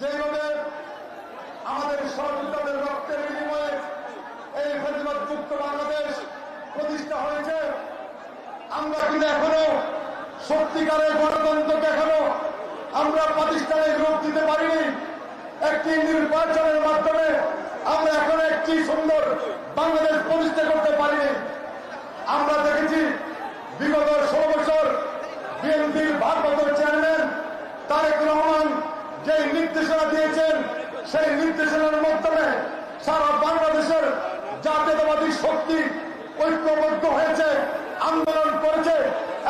যেভাবে আমাদের সহযোগিতাদের রক্তের বিনিময়ে এই ফেজিলত মুক্ত বাংলাদেশ প্রতিষ্ঠা হয়েছে, আমরা কিন্তু এখনও সত্যিকারের গণতন্ত্রকে এখনও আমরা প্রতিষ্ঠানের রূপ দিতে পারিনি। একটি নির্বাচনের মাধ্যমে আমরা এখনও একটি সুন্দর বাংলাদেশ প্রতিষ্ঠা করতে পারিনি। আমরা দেখেছি বিগত ষোলো বছর বিএনপির ভারপ্রাপ্ত চেয়ারম্যান তারেক রহমান যে নির্দেশনা দিয়েছেন, সেই নির্দেশনার মাধ্যমে সারা বাংলাদেশের জাতীয়তাবাদী শক্তি ঐক্যবদ্ধ হয়েছে, আন্দোলন করেছে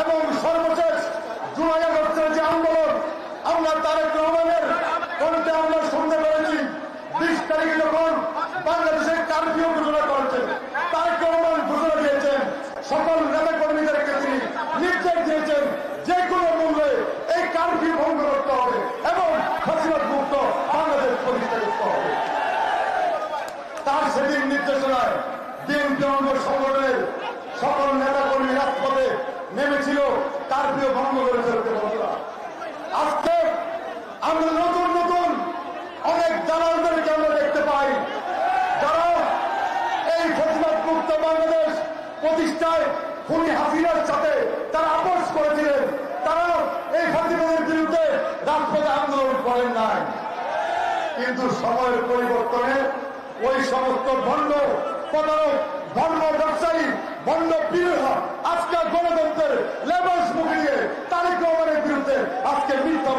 এবং সর্বশেষ জুলাই আগস্টের যে আন্দোলন, আমরা তারেক রহমানের কণ্ঠে আমরা শুনতে পেরেছি, বিশ তারিখে যখন বাংলাদেশের কারফিউ ঘোষণা করেছে তারেক রহমান ঘোষণা দিয়েছেন, সকল নেতা কর্মীদেরকে তিনি নির্দেশ দিয়েছেন যে কোনো মূল্যে এই কারফিউ ভঙ্গ করতে হবে এবং ফসিলত মুক্ত বাংলাদেশ প্রতিষ্ঠা করতে হবে তার সেদিন নির্দেশনায় বিএনপি অঙ্গ সংগঠনের সকল নেতা কর্মী রাজপথে নেমেছিল তার প্রিয় ভঙ্গ করে ফেলতে বন্ধুরা। আজকে আমরা নতুন নতুন অনেক দালালদেরকে আমরা দেখতে পাই। যারা এই ফসলত মুক্ত বাংলাদেশ প্রতিষ্ঠায় খুনি হাসিনার সাথে তারা আপোষ করেছিলেন, তারা এই ফাঁসিবাদের বিরুদ্ধে রাজপথে আন্দোলন করেন নাই। কিন্তু সময়ের পরিবর্তনে ওই সমস্ত বন্ধ প্রতারক ভণ্ড ব্যবসায়ী বন্ধ পীড়া আজকে গণতন্ত্রের লেবাস মুখ নিয়ে তারিখ রহমানের বিরুদ্ধে আজকে মিথ্যা